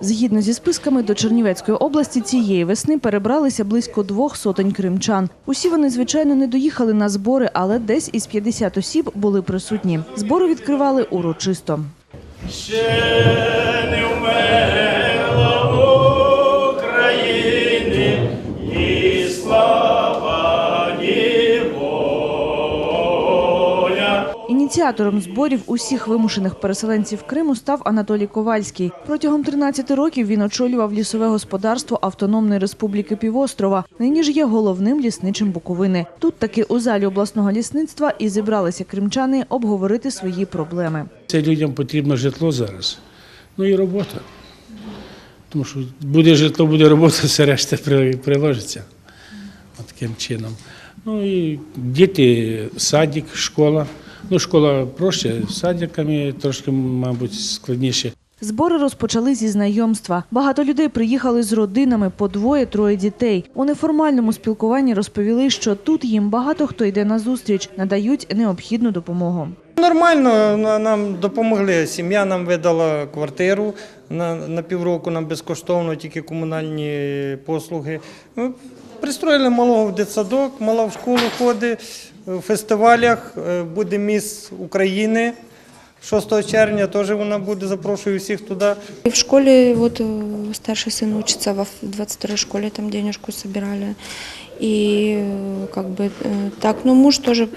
Згідно зі списками до Чернівецької області цієї весни перебралися близько двох сотень кримчан. Усі вони, звичайно, не доїхали на збори, але десь із 50 осіб були присутні. Збори відкривали урочисто. Ініціатором зборів усіх вимушених переселенців Криму став Анатолій Ковальський. Протягом 13 років він очолював лісове господарство Автономної Республіки Півострова. Нині ж є головним лісничим Буковини. Тут таки у залі обласного лісництва і зібралися кримчани обговорити свої проблеми. Це людям потрібно житло зараз. Ну і робота. Тому що буде житло, буде робота, все решта приложиться. Таким чином. Ну і діти, садик, школа. Ну, школа проще, з садиками трошки, мабуть, складніше. Збори розпочали зі знайомства. Багато людей приїхали з родинами по двоє-троє дітей. У неформальному спілкуванні розповіли, що тут їм багато хто йде на зустріч, надають необхідну допомогу. Нормально нам допомогли. Сім'я нам видала квартиру на, на півроку нам безкоштовно, тільки комунальні послуги. Ми Пристроїли малого в дитсадок, мала в школу ходить, фестивалях е, буде міс України. 6 червня теж вона буде, запрошую всіх туди. И в школе, вот э, старший сын учится во 22-й школе, там денежку собирали. И э, как бы э, так, ну муж тоже м,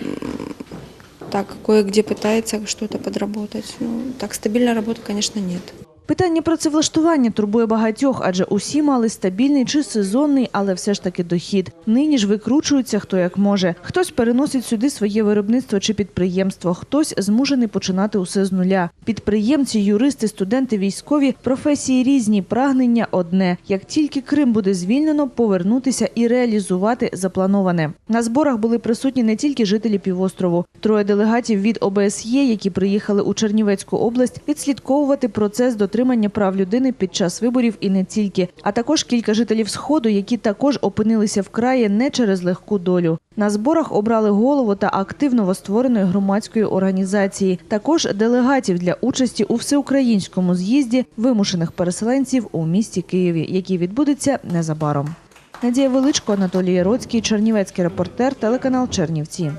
так кое-где пытается что-то подработать. Ну, так стабильной работы, конечно, нет. Питання працевлаштування турбує багатьох, адже усі мали стабільний чи сезонний, але все ж таки дохід. Нині ж викручуються хто як може. Хтось переносить сюди своє виробництво чи підприємство, хтось змушений починати усе з нуля. Підприємці, юристи, студенти, військові професії різні, прагнення одне. Як тільки Крим буде звільнено, повернутися і реалізувати заплановане. На зборах були присутні не тільки жителі півострову. Троє делегатів від ОБСЄ, які приїхали у Чернівецьку область, відслідковувати процес дотримання прав людини під час виборів і не тільки, а також кілька жителів сходу, які також опинилися в краї не через легку долю. На зборах обрали голову та актив новоствореної громадської організації, також делегатів для участі у всеукраїнському з'їзді вимушених переселенців у місті Києві, який відбудеться незабаром. Надія Величко, Анатолій Яроцький, Чернівецький репортер, телеканал Чернівці.